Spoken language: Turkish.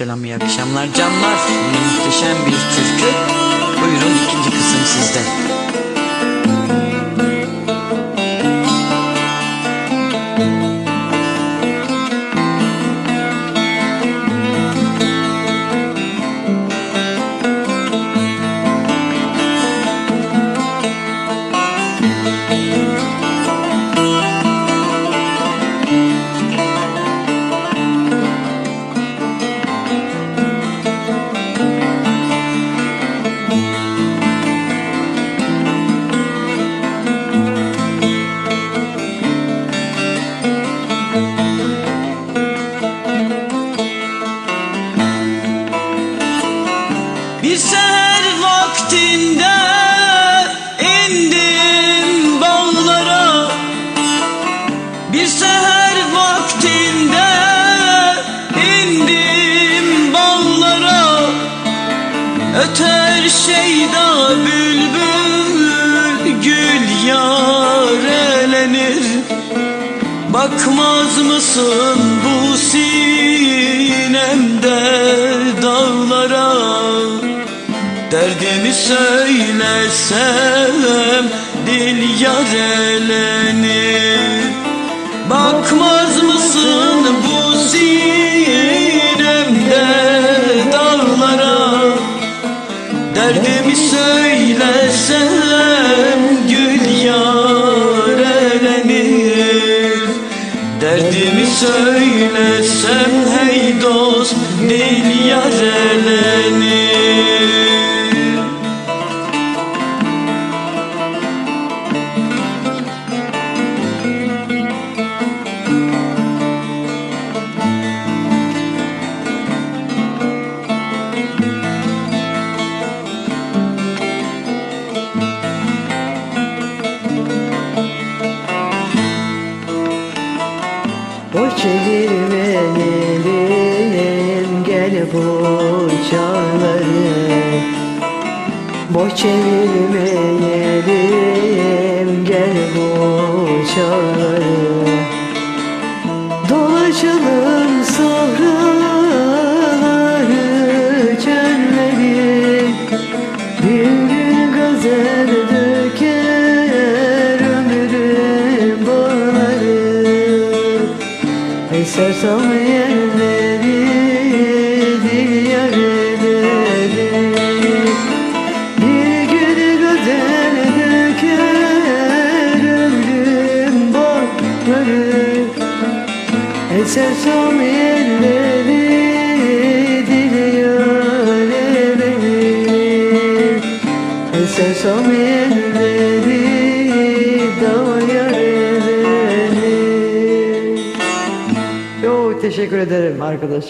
Selam iyi akşamlar canlar. Muhteşem bir türkü. Buyurun ikinci kısım sizden. Öter şeyda bülbül gül yar elenir Bakmaz mısın bu sinemde Derdimi söylesem dil yar Bakmaz mısın bu sinemde dağlara Derdimi söylesem gül yar Derdimi söylesem çevirmeyelim gel bu çağları Boş çevirmeyelim gel bu çağları Esersam yerleri dil yar ederim Bir gün gazel döker ömrüm bağları Esersam yerleri dil yar ederim Esersam yerleri teşekkür ederim arkadaşım.